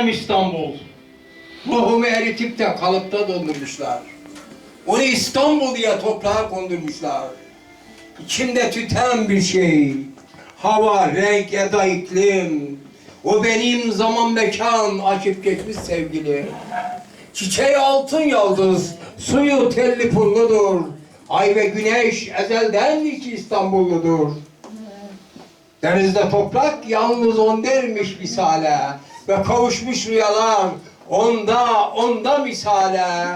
Canım İstanbul. Ruhumu eritip de kalıpta dondurmuşlar. Onu İstanbul diye toprağa kondurmuşlar. İçimde tüten bir şey. Hava, renk, eda, iklim. O benim zaman mekan açıp geçmiş sevgili. Çiçeği altın yıldız, suyu telli pulludur. Ay ve güneş ezelden ki İstanbulludur. Denizde toprak yalnız on dermiş misale ve kavuşmuş rüyalar onda onda misale.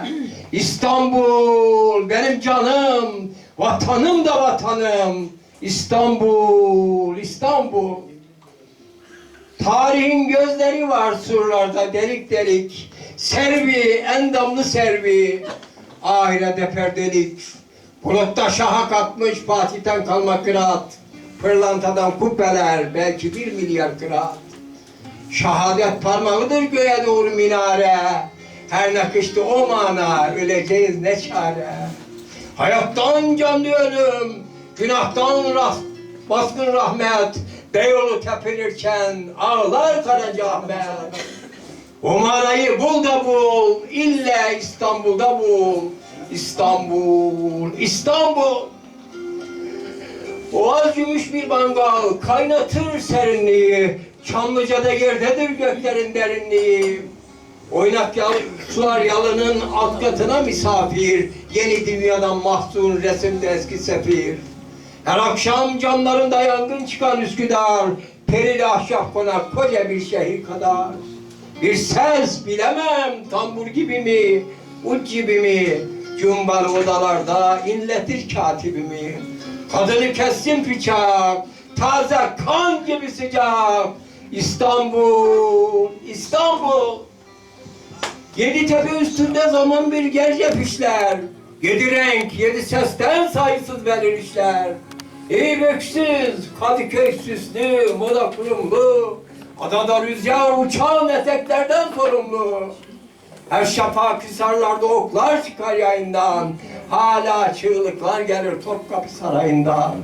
İstanbul benim canım, vatanım da vatanım. İstanbul, İstanbul. Tarihin gözleri var surlarda delik delik. Servi, endamlı servi. Ahirete perdelik. Bulutta şaha kalkmış Fatih'ten kalma kıraat. Pırlantadan kubbeler belki bir milyar kıraat. Şehadet parmağıdır göğe doğru minare. Her nakıştı o mana, öleceğiz ne çare. Hayattan can ölüm, günahtan rah baskın rahmet. Beyoğlu tepinirken ağlar Karaca Ahmet. O manayı bul da bul, ille İstanbul'da bul. İstanbul, İstanbul. Boğaz gümüş bir mangal kaynatır serinliği. Çamlıca'da yerdedir göklerin derinliği. Oynak yal, sular yalının alt katına misafir. Yeni dünyadan mahzun resimde eski sefir. Her akşam camlarında yangın çıkan Üsküdar. Perili ahşap konak koca bir şehir kadar. Bir ses bilemem tambur gibi mi, uç gibi mi? Cumbalı odalarda inletir katibimi. Kadını kessin bıçak, taze kan gibi sıcak. İstanbul, İstanbul. Yedi tepe üstünde zaman bir gerçek işler. Yedi renk, yedi sesten sayısız belirişler. İyi öksüz, Kadıköy süslü, moda kurumlu. Adada rüzgar uçan eteklerden sorumlu. Her şafak hisarlarda oklar çıkar yayından. Hala çığlıklar gelir Topkapı Sarayı'ndan.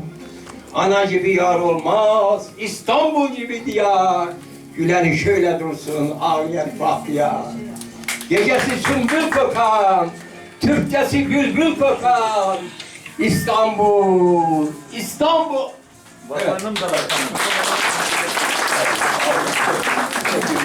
Ana gibi yar olmaz, İstanbul gibi diyar. Güleni şöyle dursun, ağlayan bahtiyar. Gecesi sümbül kokan, Türkçesi bülbül kokan. İstanbul, İstanbul. Evet. Vatanım da vatanım.